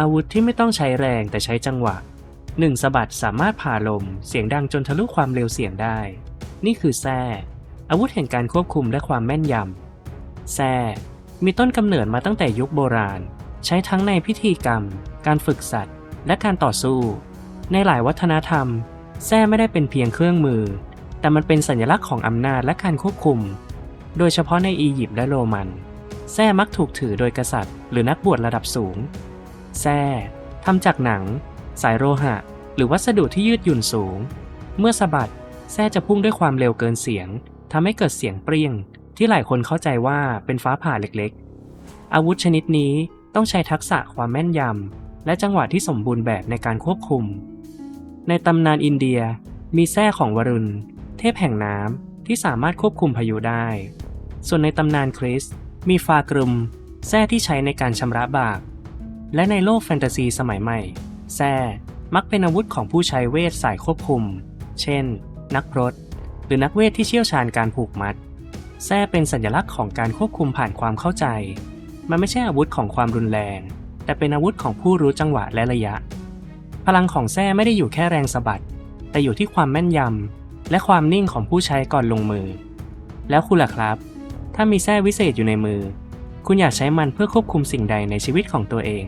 อาวุธที่ไม่ต้องใช้แรงแต่ใช้จังหวะหนึ่งสะบัดสามารถผ่าลม เสียงดังจนทะลุความเร็วเสียงได้ นี่คือแส้อาวุธแห่งการควบคุมและความแม่นยำแส้มีต้นกำเนิดมาตั้งแต่ยุคโบราณ ใช้ทั้งในพิธีกรรม การฝึกสัตว์ และการต่อสู้ ในหลายวัฒนธรรมแส้ไม่ได้เป็นเพียงเครื่องมือ แต่มันเป็นสัญลักษณ์ของอำนาจและการควบคุม โดยเฉพาะในอียิปต์และโรมันแส้มักถูกถือโดยกษัตริย์ หรือนักบวชระดับสูง แส้ทำจากหนัง สายโลหะ หรือวัสดุที่ยืดหยุ่นสูง เมื่อสะบัดแส้จะพุ่งด้วยความเร็วเกินเสียงทำให้เกิดเสียงเปรี้ยง ที่หลายคนเข้าใจว่าเป็นฟ้าผ่าเล็กๆ อาวุธชนิดนี้ต้องใช้ทักษะความแม่นยำและจังหวะที่สมบูรณ์แบบในการควบคุม ในตำนานอินเดียมีแส้ของวรุณ เทพแห่งน้ำที่สามารถควบคุมพายุได้ ส่วนในตำนานคริสต์มีฟากรุมแส้ที่ใช้ในการชำระบาป และในโลกแฟนตาซีสมัยใหม่แส้มักเป็นอาวุธของผู้ใช้เวทสายควบคุม เช่น นักพรตหรือนักเวทที่เชี่ยวชาญการผูกมัดแส้เป็นสัญลักษณ์ของการควบคุมผ่านความเข้าใจ มันไม่ใช่อาวุธของความรุนแรง แต่เป็นอาวุธของผู้รู้จังหวะและระยะ พลังของแส้ไม่ได้อยู่แค่แรงสะบัด แต่อยู่ที่ความแม่นยำและความนิ่งของผู้ใช้ก่อนลงมือ แล้วคุณล่ะครับ ถ้ามีแส้วิเศษอยู่ในมือ คุณอยากใช้มันเพื่อควบคุมสิ่งใดในชีวิตของตัวเอง